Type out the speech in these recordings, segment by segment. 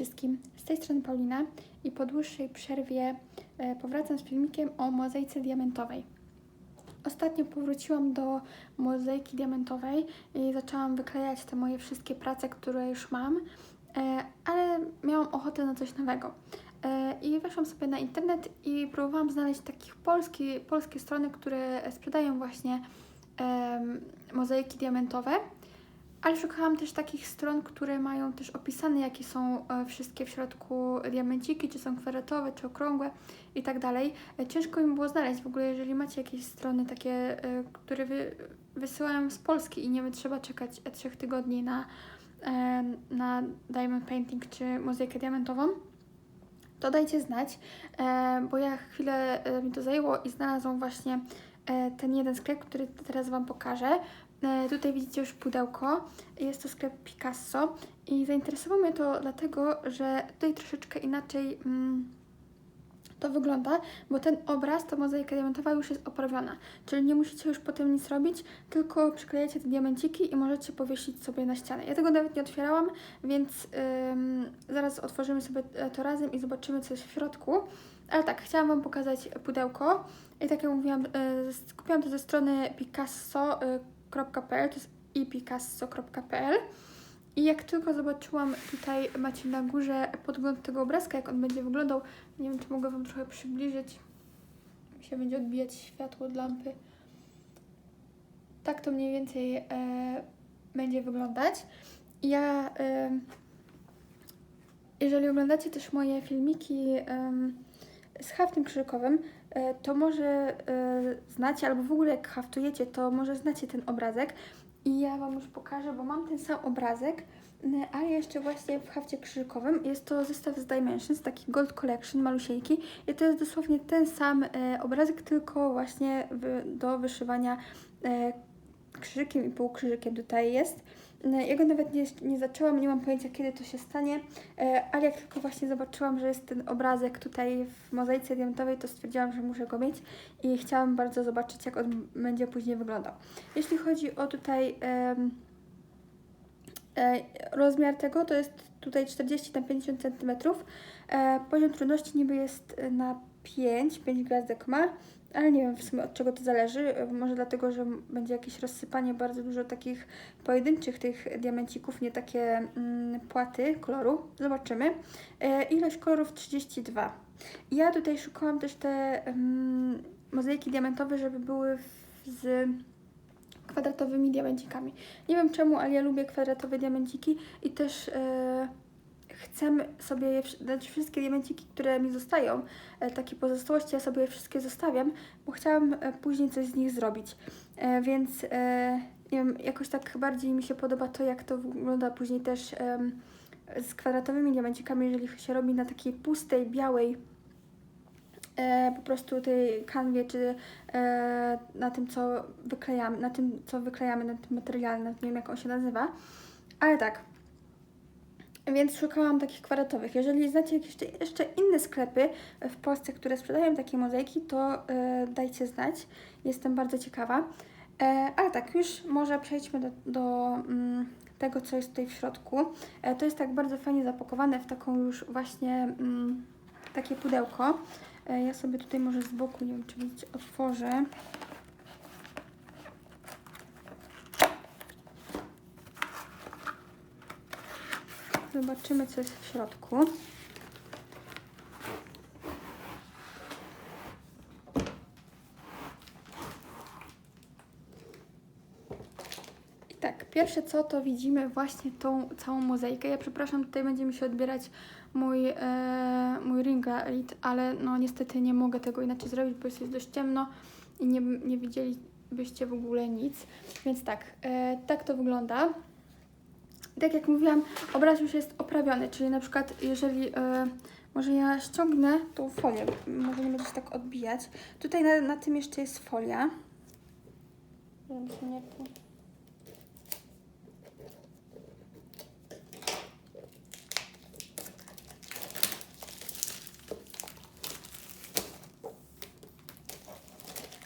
wszystkim, z tej strony Paulina i po dłuższej przerwie e, powracam z filmikiem o mozaice diamentowej. Ostatnio powróciłam do mozaiki diamentowej i zaczęłam wyklejać te moje wszystkie prace, które już mam, e, ale miałam ochotę na coś nowego. E, I weszłam sobie na internet i próbowałam znaleźć takich polskie, polskie strony, które sprzedają właśnie mozaiki diamentowe. Ale szukałam też takich stron, które mają też opisane, jakie są e, wszystkie w środku diamenciki, czy są kwadratowe, czy okrągłe i tak dalej. E, Ciężko mi było znaleźć w ogóle, jeżeli macie jakieś strony takie, e, które wy, wysyłałem z Polski i nie trzeba czekać trzech tygodni na, na diamond painting czy mozaikę diamentową, to dajcie znać, bo ja chwilę mi to zajęło i znalazłam właśnie ten jeden sklep, który teraz Wam pokażę. E, Tutaj widzicie już pudełko. Jest to sklep Picasso i zainteresowało mnie to dlatego, że tutaj troszeczkę inaczej mm, to wygląda, bo ten obraz, ta mozaika diamentowa już jest oprawiona, czyli nie musicie już potem nic robić, tylko przyklejacie te diamenciki i możecie powiesić sobie na ścianę. Ja tego nawet nie otwierałam, więc ym, zaraz otworzymy sobie e, to razem i zobaczymy, co jest w środku. Ale tak, chciałam Wam pokazać pudełko i tak jak mówiłam, z- kupiłam to ze strony picasso.pl, to jest ipicasso.pl i jak tylko zobaczyłam tutaj, macie na górze podgląd tego obrazka, jak on będzie wyglądał, nie wiem, czy mogę Wam trochę przybliżyć, mi się będzie odbijać światło od lampy. Tak to mniej więcej e, będzie wyglądać. Ja, e, jeżeli oglądacie też moje filmiki em, z haftem krzyżykowym, e, to może e, znacie, albo w ogóle jak haftujecie, to może znacie ten obrazek. I ja Wam już pokażę, bo mam ten sam obrazek, n- ale jeszcze właśnie w hafcie krzyżykowym jest to zestaw z Dimensions, taki Gold Collection, malusieńki. I to jest dosłownie ten sam e, obrazek, tylko właśnie do wyszywania e, krzyżykiem i półkrzyżykiem tutaj jest. E, Ja go nawet nie, nie zaczęłam, nie mam pojęcia kiedy to się stanie, e, ale jak tylko właśnie zobaczyłam, że jest ten obrazek tutaj w mozaice diamentowej, to stwierdziłam, że muszę go mieć i chciałam bardzo zobaczyć, jak on będzie później wyglądał. Jeśli chodzi o tutaj e, rozmiar tego, to jest tutaj 40 na 50 cm. E, poziom trudności niby jest na 5, 5 gwiazdek ma, ale nie wiem w sumie od czego to zależy. E, Może dlatego, że będzie jakieś rozsypanie bardzo dużo takich pojedynczych tych diamencików, nie takie mm, płaty koloru. Zobaczymy. E, ilość kolorów 32. Ja tutaj szukałam też te mm, mozaiki diamentowe, żeby były z kwadratowymi diamencikami. Nie wiem czemu, ale ja lubię kwadratowe diamenciki i też e, chcę sobie je, znaczy wszystkie diamenciki, które mi zostają, e, takie pozostałości, ja sobie je wszystkie zostawiam, bo chciałam e, później coś z nich zrobić. E, więc nie wiem, jakoś tak bardziej mi się podoba to, jak to wygląda później też z kwadratowymi diamencikami, jeżeli się robi na takiej pustej, białej po prostu tej kanwie, czy na tym, co wyklejamy, na tym, co wyklejamy, na tym materiale, nie wiem, jak on się nazywa, ale tak. Więc szukałam takich kwadratowych. Jeżeli znacie jakieś jeszcze, inne sklepy w Polsce, które sprzedają takie mozaiki, to e, dajcie znać. Jestem bardzo ciekawa. E, ale tak, już może przejdźmy do, do mm, tego, co jest tutaj w środku. E, to jest tak bardzo fajnie zapakowane w taką już właśnie mm, takie pudełko. E, Ja sobie tutaj może z boku, nie wiem czy widzicie, otworzę. Zobaczymy, co jest w środku. I tak, pierwsze co to widzimy właśnie tą całą mozaikę. Ja przepraszam, tutaj będzie mi się odbierać mój, e, mój ring light, ale no niestety nie mogę tego inaczej zrobić, bo jest dość ciemno i nie, nie widzielibyście w ogóle nic. Więc tak, e, tak to wygląda. Tak jak mówiłam, obraz już jest oprawiony, czyli na przykład jeżeli, e, może ja ściągnę tą folię, może nie będzie się tak odbijać. Tutaj na, na tym jeszcze jest folia.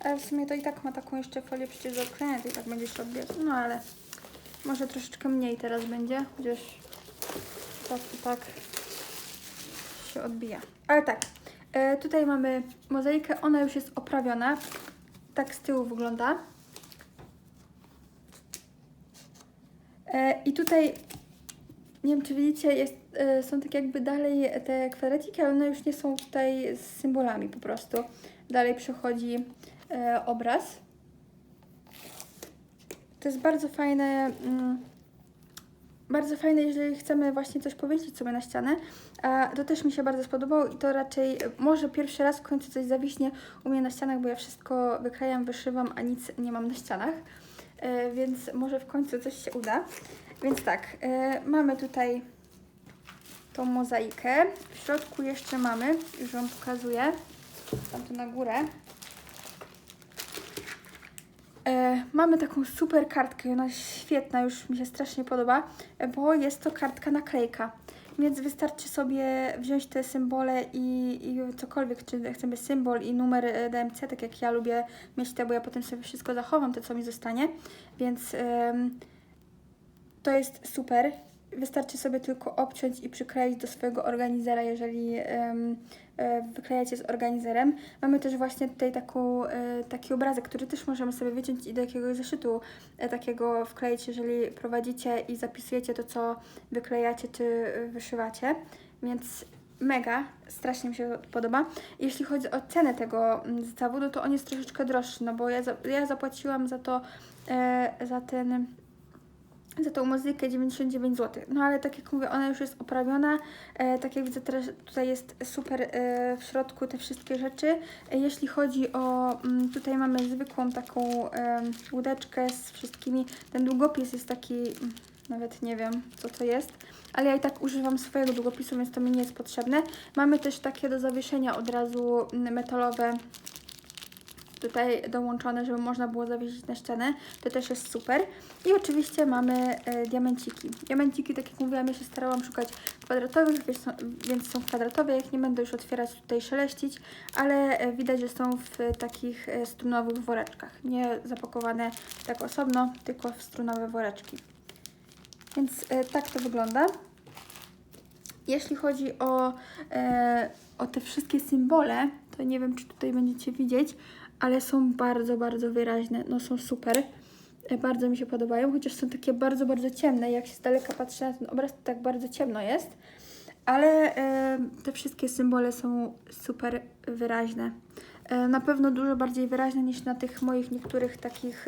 Ale w sumie to i tak ma taką jeszcze folię przecież do odklejenia, i tak będzie się odbijać. No ale może troszeczkę mniej teraz będzie, chociaż tak to tak się odbija. Ale tak, e, tutaj mamy mozaikę, ona już jest oprawiona. Tak z tyłu wygląda. E, I tutaj, nie wiem czy widzicie, jest, e, są tak jakby dalej te kwadraciki, ale one już nie są tutaj z symbolami po prostu. Dalej przechodzi obraz. To jest bardzo fajne, mm, bardzo fajne, jeżeli chcemy właśnie coś powiesić sobie na ścianę. A to też mi się bardzo spodobało i to raczej może pierwszy raz w końcu coś zawiśnie u mnie na ścianach, bo ja wszystko wykrajam, wyszywam, a nic nie mam na ścianach. E, więc może w końcu coś się uda. Więc tak, e, mamy tutaj tą mozaikę. W środku jeszcze mamy, już Wam pokazuję, tam to na górę. E, mamy taką super kartkę, ona świetna, już mi się strasznie podoba, e, bo jest to kartka naklejka. Więc wystarczy sobie wziąć te symbole i, i cokolwiek, czy chcemy symbol i numer e, DMC, tak jak ja lubię mieć te, bo ja potem sobie wszystko zachowam, to co mi zostanie. Więc em, to jest super. Wystarczy sobie tylko obciąć i przykleić do swojego organizera, jeżeli e, wyklejacie z organizerem. Mamy też właśnie tutaj taką, e, taki obrazek, który też możemy sobie wyciąć i do jakiegoś zeszytu e, takiego wkleić, jeżeli prowadzicie i zapisujecie to, co wyklejacie czy e, wyszywacie. Więc mega, strasznie mi się podoba. Jeśli chodzi o cenę tego mm, zestawu, no to on jest troszeczkę droższy, no bo ja, ja zapłaciłam za to, e, za ten za tą muzykę 99 zł. No ale tak jak mówię, ona już jest oprawiona. E, tak jak widzę teraz tutaj jest super e, w środku te wszystkie rzeczy. E, jeśli chodzi o, mm, tutaj mamy zwykłą taką e, łódeczkę z wszystkimi. Ten długopis jest taki, mm, nawet nie wiem co to jest, ale ja i tak używam swojego długopisu, więc to mi nie jest potrzebne. Mamy też takie do zawieszenia od razu mm, metalowe tutaj dołączone, żeby można było zawiesić na ścianę. To też jest super. I oczywiście mamy e, diamenciki. Diamenciki, tak jak mówiłam, ja się starałam szukać kwadratowych, więc są, więc są kwadratowe. Ich nie będę już otwierać tutaj, szeleścić, ale e, widać, że są w takich e, strunowych woreczkach. Nie zapakowane tak osobno, tylko w strunowe woreczki. Więc e, tak to wygląda. Jeśli chodzi o, e, o te wszystkie symbole, to nie wiem, czy tutaj będziecie widzieć, ale są bardzo, bardzo wyraźne. No są super. E, Bardzo mi się podobają, chociaż są takie bardzo, bardzo ciemne. Jak się z daleka patrzy na ten obraz, to tak bardzo ciemno jest. Ale e, te wszystkie symbole są super wyraźne. E, na pewno dużo bardziej wyraźne niż na tych moich niektórych takich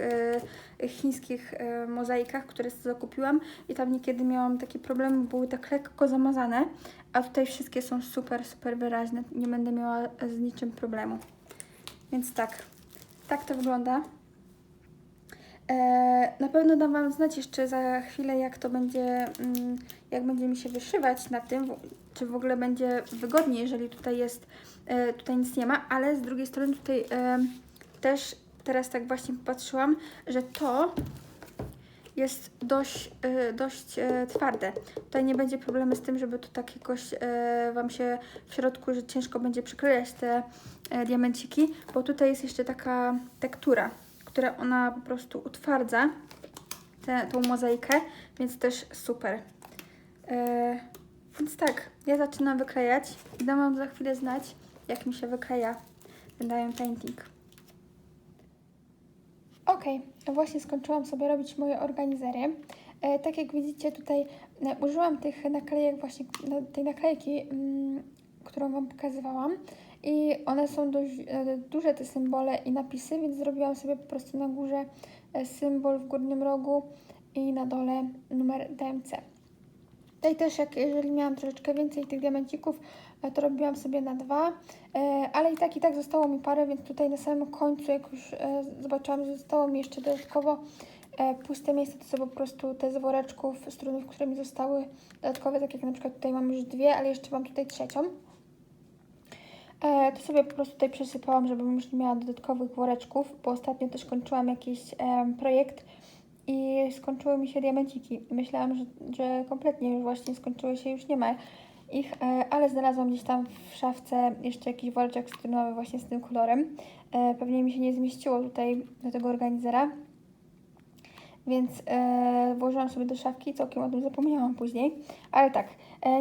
chińskich mozaikach, które zakupiłam. I tam niekiedy miałam takie problemy, były tak lekko zamazane. A tutaj wszystkie są super, super wyraźne. Nie będę miała z niczym problemu. Więc tak, tak to wygląda. E, na pewno dam Wam znać jeszcze za chwilę, jak to będzie, mm, jak będzie mi się wyszywać na tym, czy w ogóle będzie wygodniej, jeżeli tutaj jest, e, tutaj nic nie ma, ale z drugiej strony tutaj e, też teraz tak właśnie patrzyłam, że to jest dość, e, dość e, twarde. Tutaj nie będzie problemu z tym, żeby to tak jakoś e, Wam się w środku, że ciężko będzie przyklejać te diamenciki, bo tutaj jest jeszcze taka tektura, która ona po prostu utwardza tę, tą mozaikę, więc też super. Więc tak, ja zaczynam wyklejać i dam Wam za chwilę znać, jak mi się wykleja ten diamond painting. Ok, właśnie skończyłam sobie robić moje organizery. E, tak jak widzicie tutaj e, użyłam tych naklejek właśnie, no, tej naklejki, mm, którą Wam pokazywałam i one są dość e, duże te symbole i napisy, więc zrobiłam sobie po prostu na górze symbol w górnym rogu i na dole numer DMC. Tutaj też, jak jeżeli miałam troszeczkę więcej tych diamencików, e, to robiłam sobie na dwa, e, ale i tak i tak zostało mi parę, więc tutaj na samym końcu, jak już e, zobaczyłam, że zostało mi jeszcze dodatkowo puste miejsce, to sobie po prostu te z woreczków strunów, które mi zostały dodatkowe, tak jak na przykład tutaj mam już dwie, ale jeszcze mam tutaj trzecią. To sobie po prostu tutaj przesypałam, żebym już nie miała dodatkowych woreczków, bo ostatnio też kończyłam jakiś projekt i skończyły mi się diamenciki. Myślałam, że, że kompletnie już właśnie skończyły się, już nie ma ich, e, ale znalazłam gdzieś tam w szafce jeszcze jakiś woreczek strunowy właśnie z tym kolorem. E, pewnie mi się nie zmieściło tutaj do tego organizera, więc e, włożyłam sobie do szafki, całkiem o tym zapomniałam później. Ale tak,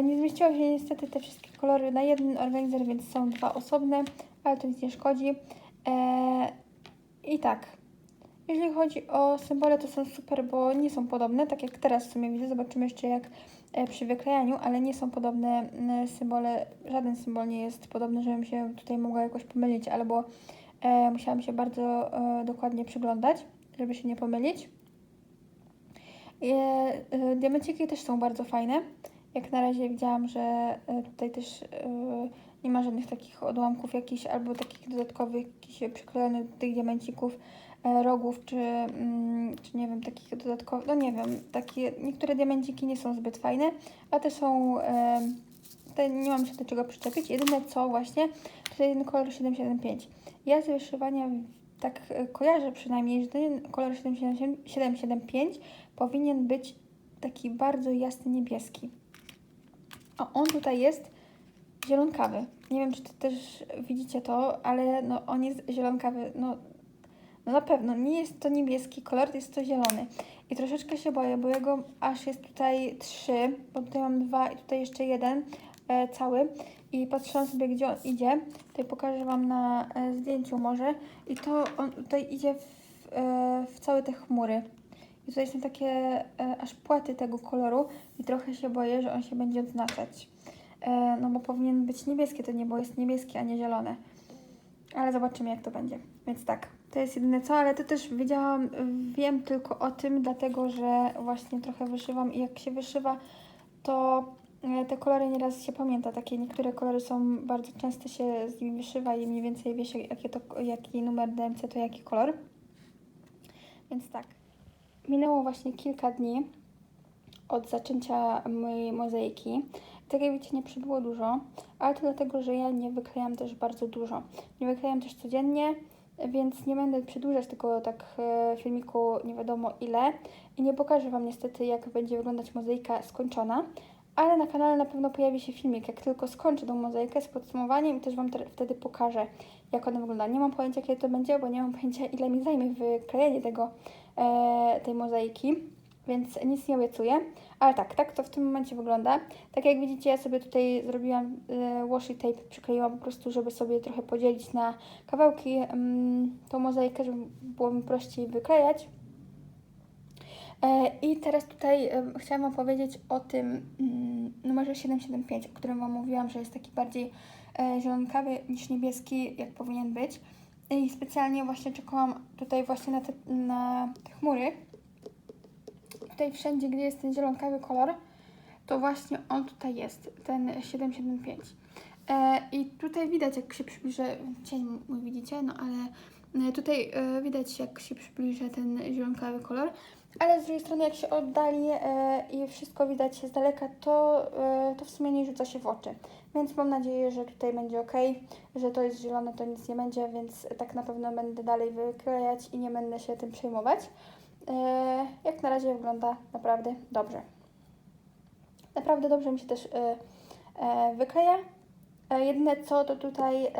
nie zmieściło się niestety te wszystkie kolory na jeden organizer, więc są dwa osobne, ale to nic nie szkodzi. I tak, jeśli chodzi o symbole, to są super, bo nie są podobne, tak jak teraz w sumie widzę, zobaczymy jeszcze jak e, przy wyklejaniu, ale nie są podobne symbole, żaden symbol nie jest podobny, żebym się tutaj mogła jakoś pomylić, albo e, musiałam się bardzo e, dokładnie przyglądać, żeby się nie pomylić. E, e, diamenciki też są bardzo fajne. Jak na razie widziałam, że e, tutaj też e, nie ma żadnych takich odłamków jakichś albo takich dodatkowych, jakichś przyklejonych do tych diamencików, rogów, czy, mm, czy nie wiem, takich dodatkowych, no nie wiem, takie, niektóre diamenciki nie są zbyt fajne, a te są, e, te nie mam się do czego przyczepić. Jedyne co właśnie, tutaj ten kolor 775. Ja z wyszywania tak e, kojarzę przynajmniej, że ten kolor 775 775 powinien być taki bardzo jasny niebieski. A on tutaj jest zielonkawy. Nie wiem, czy to też widzicie to, ale no on jest zielonkawy. No, no na pewno nie jest to niebieski kolor, jest to zielony. I troszeczkę się boję, bo jego aż jest tutaj trzy, bo tutaj mam dwa i tutaj jeszcze jeden e, cały. I patrzyłam sobie, gdzie on idzie. Tutaj pokażę Wam na e, zdjęciu może. I to on tutaj idzie w, e, w całe te chmury. I tutaj są takie e, aż płaty tego koloru i trochę się boję, że on się będzie odznaczać. E, no bo powinien być niebieski, to niebo jest niebieskie, a nie zielone. Ale zobaczymy jak to będzie. Więc tak, to jest jedyne co, ale to też wiedziałam, wiem tylko o tym, dlatego że właśnie trochę wyszywam i jak się wyszywa, to e, te kolory nieraz się pamięta. Takie niektóre kolory są bardzo często się z nimi wyszywa i mniej więcej wie się, jakie to, jaki numer DMC to jaki kolor. Więc tak. Minęło właśnie kilka dni od zaczęcia mojej mozaiki. Tak jak widzicie, nie przybyło dużo, ale to dlatego, że ja nie wyklejam też bardzo dużo. Nie wyklejam też codziennie, więc nie będę przedłużać tego tak e, filmiku nie wiadomo ile. I nie pokażę Wam niestety, jak będzie wyglądać mozaika skończona, ale na kanale na pewno pojawi się filmik, jak tylko skończę tą mozaikę z podsumowaniem i też Wam te- wtedy pokażę, jak ona wygląda. Nie mam pojęcia, kiedy to będzie, bo nie mam pojęcia, ile mi zajmie wyklejenie tego, e, tej mozaiki, więc nic nie obiecuję. Ale tak, tak to w tym momencie wygląda. Tak jak widzicie, ja sobie tutaj zrobiłam e, washi tape, przykleiłam po prostu, żeby sobie trochę podzielić na kawałki mm, tą mozaikę, żeby było mi prościej wyklejać. E, I teraz tutaj e, chciałam Wam powiedzieć o tym mm, numerze 775, o którym Wam mówiłam, że jest taki bardziej e, zielonkawy niż niebieski, jak powinien być. I specjalnie właśnie czekałam tutaj właśnie na te, na te chmury. Tutaj wszędzie, gdzie jest ten zielonkawy kolor, to właśnie on tutaj jest, ten 775. E, I tutaj widać, jak się przybliżę, cień mój widzicie, no ale e, tutaj e, widać, jak się przybliża ten zielonkawy kolor. Ale z drugiej strony, jak się oddali e, i wszystko widać z daleka, to, e, to w sumie nie rzuca się w oczy. Więc mam nadzieję, że tutaj będzie ok, że to jest zielone, to nic nie będzie, więc tak na pewno będę dalej wyklejać i nie będę się tym przejmować. E, jak na razie wygląda naprawdę dobrze. Naprawdę dobrze mi się też e, e, wykleja. Jedyne co to tutaj,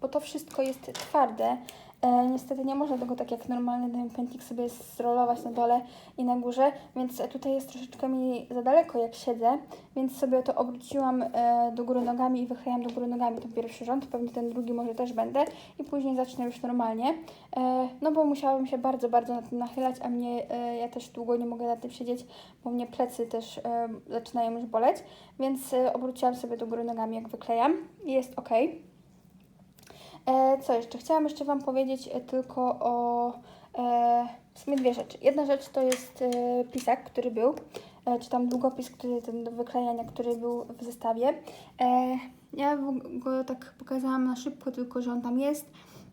bo to wszystko jest twarde, e, niestety nie można tego tak jak normalny ten pętlik sobie zrolować na dole i na górze, więc tutaj jest troszeczkę mi za daleko jak siedzę, więc sobie to obróciłam e, do góry nogami i wyklejam do góry nogami ten pierwszy rząd, pewnie ten drugi może też będę i później zacznę już normalnie, e, no bo musiałabym się bardzo, bardzo na tym nachylać, a mnie, e, ja też długo nie mogę na tym siedzieć, bo mnie plecy też e, zaczynają już boleć, więc e, obróciłam sobie do góry nogami jak wyklejam i jest ok. E, co jeszcze? Chciałam jeszcze Wam powiedzieć e, tylko o e, w sumie dwie rzeczy. Jedna rzecz to jest pisak, który był, czy tam długopis, który ten do wyklejania, który był w zestawie. Ja go tak pokazałam na szybko, tylko że on tam jest.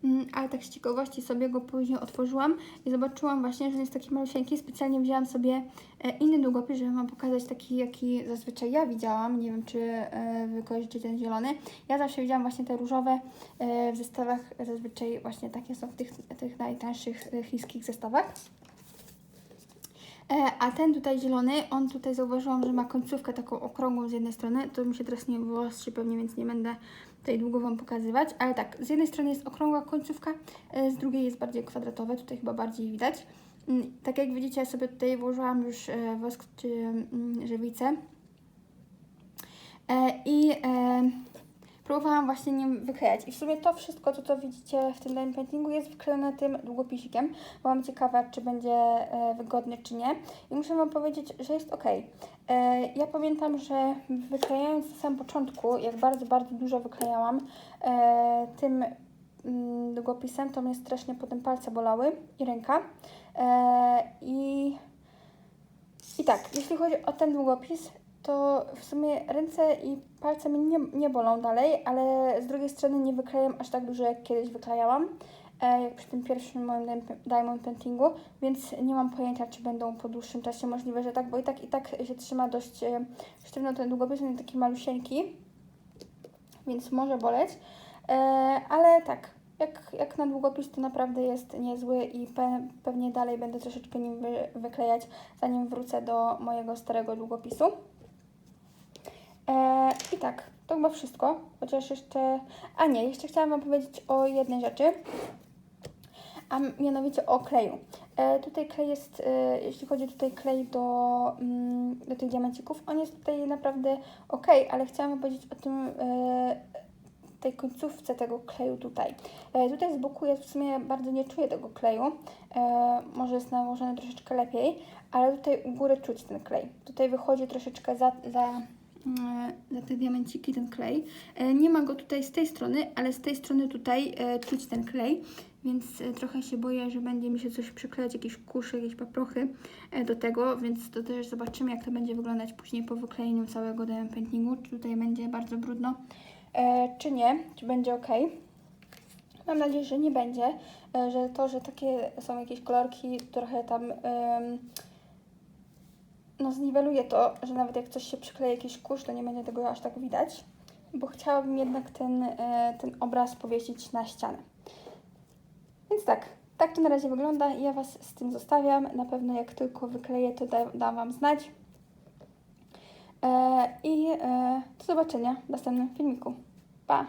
Mm, Ale tak z ciekawości sobie go później otworzyłam i zobaczyłam właśnie, że jest taki malusieńki. Specjalnie wzięłam sobie e, inny długopis, żeby Wam pokazać taki, jaki zazwyczaj ja widziałam. Nie wiem, czy e, Wy kojarzycie ten zielony. Ja zawsze widziałam właśnie te różowe e, w zestawach. Zazwyczaj właśnie takie są w tych, tych najtańszych chińskich zestawach. E, A ten tutaj zielony, on tutaj zauważyłam, że ma końcówkę taką okrągłą z jednej strony. To mi się teraz nie wyostrzy pewnie, więc nie będę tutaj długo Wam pokazywać. Ale tak, z jednej strony jest okrągła końcówka, e, z drugiej jest bardziej kwadratowe. Tutaj chyba bardziej widać. Mm, Tak jak widzicie, ja sobie tutaj włożyłam już e, wosk czy mm, żywicę. I próbowałam właśnie nim wyklejać. I w sumie to wszystko, to co widzicie w tym diamond paintingu jest wyklejone tym długopisikiem. Byłam ciekawa, czy będzie e, wygodny, czy nie. I muszę Wam powiedzieć, że jest ok. E, ja pamiętam, że wyklejając na samym początku, jak bardzo, bardzo dużo wyklejałam e, tym mm, długopisem, to mnie strasznie potem palce bolały i ręka. E, I i tak, jeśli chodzi o ten długopis, to w sumie ręce i palce mnie nie, nie bolą dalej, ale z drugiej strony nie wyklejam aż tak dużo, jak kiedyś wyklejałam, e, jak przy tym pierwszym moim diamond paintingu, więc nie mam pojęcia, czy będą po dłuższym czasie możliwe, że tak, bo i tak i tak się trzyma dość e, sztywno ten długopis, on taki malusieńki, więc może boleć, e, ale tak, jak, jak na długopis to naprawdę jest niezły i pe, pewnie dalej będę troszeczkę nim wy, wyklejać, zanim wrócę do mojego starego długopisu. E, I tak, to chyba wszystko, chociaż jeszcze... A nie, jeszcze chciałam Wam powiedzieć o jednej rzeczy, a mianowicie o kleju. E, tutaj klej jest, e, jeśli chodzi tutaj klej do, mm, do tych diamencików, on jest tutaj naprawdę ok, ale chciałam Wam powiedzieć o tym, e, tej końcówce tego kleju tutaj. E, tutaj z boku ja w sumie bardzo nie czuję tego kleju, e, może jest nałożony troszeczkę lepiej, ale tutaj u góry czuć ten klej. Tutaj wychodzi troszeczkę za, za, za te diamenciki ten klej. E, nie ma go tutaj z tej strony, ale z tej strony tutaj e, czuć ten klej, więc e, trochę się boję, że będzie mi się coś przyklejać, jakieś kusze, jakieś paprochy e, do tego, więc to też zobaczymy, jak to będzie wyglądać później po wyklejeniu całego diamond paintingu, czy tutaj będzie bardzo brudno, e, czy nie, czy będzie ok. Mam nadzieję, że nie będzie, e, że to, że takie są jakieś kolorki, trochę tam em, no zniweluje to, że nawet jak coś się przykleje jakiś kurz, to nie będzie tego aż tak widać, bo chciałabym jednak ten, e, ten obraz powiesić na ścianę. Więc tak, tak to na razie wygląda ja Was z tym zostawiam. Na pewno jak tylko wykleję, to da, dam Wam znać. E, I e, do zobaczenia w następnym filmiku. Pa!